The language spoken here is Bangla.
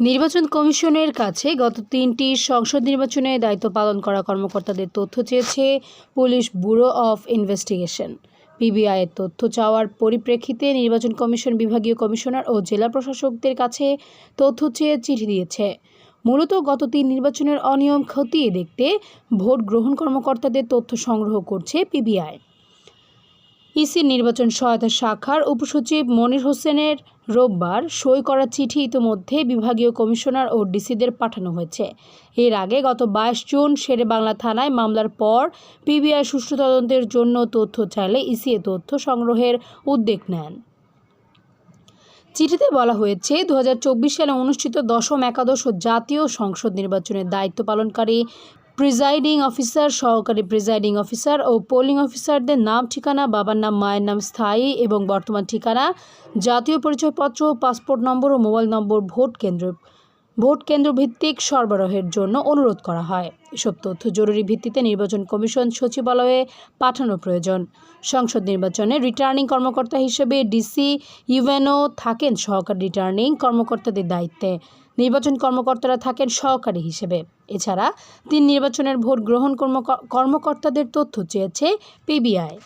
নির্বাচন কমিশনের কাছে গত তিনটি সংসদ নির্বাচনে দায়িত্ব পালন করা কর্মকর্তাদের তথ্য চেয়েছে পুলিশ ব্যুরো অফ ইনভেস্টিগেশন। পিবিআইয়ের তথ্য চাওয়ার পরিপ্রেক্ষিতে নির্বাচন কমিশন বিভাগীয় কমিশনার ও জেলা প্রশাসকদের কাছে তথ্য চেয়ে চিঠি দিয়েছে। মূলত গত তিন নির্বাচনের অনিয়ম খতিয়ে দেখতে ভোট গ্রহণ কর্মকর্তাদের তথ্য সংগ্রহ করছে পিবিআই। ইসির নির্বাচন সহায়তা শাখার উপসচিব মনির হোসেনের রোববার সই করা চিঠি ইতোমধ্যে বিভাগীয় কমিশনার ও ডিসিদের পাঠানো হয়েছে। এর আগে গত বাইশ জুন শেরে বাংলা থানায় মামলার পর পিবিআই সুষ্ঠু তদন্তের জন্য তথ্য চাইলে ইসি তথ্য সংগ্রহের উদ্যোগ নেন। চিঠিতে বলা হয়েছে দু হাজার চব্বিশ সালে অনুষ্ঠিত দশম একাদশ জাতীয় সংসদ নির্বাচনের দায়িত্ব পালনকারী প্রিজাইডিং অফিসার সহকারী প্রিজাইডিং অফিসার ও পোলিং অফিসারদের নাম, ঠিকানা, বাবার নাম, মায়ের নাম, স্থায়ী এবং বর্তমান ঠিকানা, জাতীয় পরিচয়পত্র পাসপোর্ট নম্বর ও মোবাইল নম্বর ভোট কেন্দ্র ভোট কেন্দ্র ভিত্তিক সরবরাহের জন্য অনুরোধ করা হয়। এসব তথ্য জরুরি ভিত্তিতে নির্বাচন কমিশন সচিবালয়ে পাঠানো প্রয়োজন। সংসদ নির্বাচনে রিটার্নিং কর্মকর্তা হিসেবে ডিসি ইউএনও থাকেন সহকারী রিটার্নিং কর্মকর্তাদের দায়িত্বে। নির্বাচন কর্মকর্তারা থাকেন সহকারী হিসেবে। এছাড়া তিন নির্বাচনের ভোট গ্রহণ কর্মক- কর্মকর্তাদের তথ্য চেয়েছে পিবিআই।